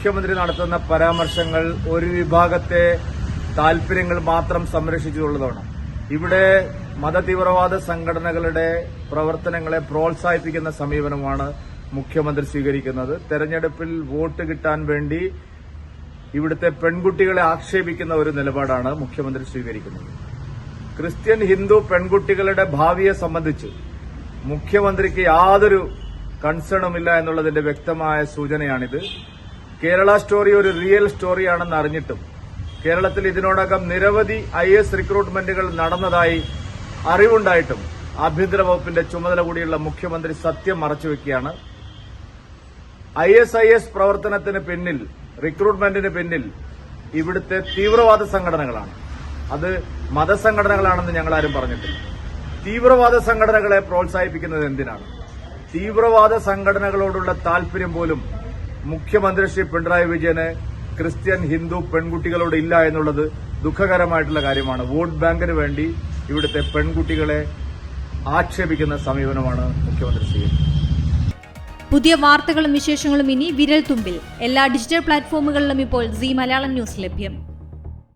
മുഖ്യമന്ത്രി നടത്തുന്ന പരാമർശങ്ങൾ ഒരു വിഭാഗത്തെ താൽപര്യങ്ങൾ മാത്രം സംരക്ഷിച്ചുള്ളതാണ് ഇവിടെ മതതീവ്രവാദ സംഘടനകളുടെ പ്രവർത്തനങ്ങളെ പ്രോത്സാഹിപ്പിക്കുന്ന സമീപനമാണ് മുഖ്യമന്ത്രി സ്വീകരിക്കുന്നത്. തെരഞ്ഞെടുപ്പിൽ വോട്ട് കിട്ടാൻ വേണ്ടി ഇവിടുത്തെ പെൺകുട്ടികളെ ആക്ഷേപിക്കുന്ന ഒരു നിലപാടാണ് മുഖ്യമന്ത്രി സ്വീകരിക്കുന്നത്. ക്രിസ്ത്യൻ ഹിന്ദു പെൺകുട്ടികളുടെ ഭാവിയെ സംബന്ധിച്ച് മുഖ്യമന്ത്രിക്ക് യാതൊരു കൺസേണുമില്ല എന്നുള്ളതിന്റെ വ്യക്തമായ സൂചനയാണിത്. കേരള സ്റ്റോറി ഒരു റിയൽ സ്റ്റോറിയാണെന്ന് അറിഞ്ഞിട്ടും കേരളത്തിൽ ഇതിനോടകം നിരവധി ഐ എസ് റിക്രൂട്ട്മെന്റുകൾ നടന്നതായി അറിവുണ്ടായിട്ടും ആഭ്യന്തര വകുപ്പിന്റെ ചുമതല കൂടിയുള്ള മുഖ്യമന്ത്രി സത്യം മറച്ചുവെക്കുകയാണ്. ഐ എസ് ഐ എസ് പ്രവർത്തനത്തിന് പിന്നിൽ റിക്രൂട്ട്മെന്റിന് പിന്നിൽ ഇവിടുത്തെ തീവ്രവാദ സംഘടനകളാണ്. അത് മതസംഘടനകളാണെന്ന് ഞങ്ങൾ ആരും പറഞ്ഞിട്ടില്ല. തീവ്രവാദ സംഘടനകളെ പ്രോത്സാഹിപ്പിക്കുന്നത് എന്തിനാണ്? തീവ്രവാദ സംഘടനകളോടുള്ള താല്പര്യം പോലും മുഖ്യമന്ത്രി ശ്രീ പിണറായി വിജയന് ക്രിസ്ത്യൻ ഹിന്ദു പെൺകുട്ടികളോട് ഇല്ല എന്നുള്ളത് ദുഃഖകരമായിട്ടുള്ള കാര്യമാണ്. വോട്ട് ബാങ്കിന് വേണ്ടി ഇവിടുത്തെ പെൺകുട്ടികളെ ആക്ഷേപിക്കുന്ന സമീപനമാണ് മുഖ്യമന്ത്രി ശ്രീ. പുതിയ വാർത്തകളും വിശേഷങ്ങളും ഇനി വിരൽ തുമ്പിൽ എല്ലാ ഡിജിറ്റൽ പ്ലാറ്റ്ഫോമുകളിലും ഇപ്പോൾ സി മലയാളം ന്യൂസ് ലഭ്യം.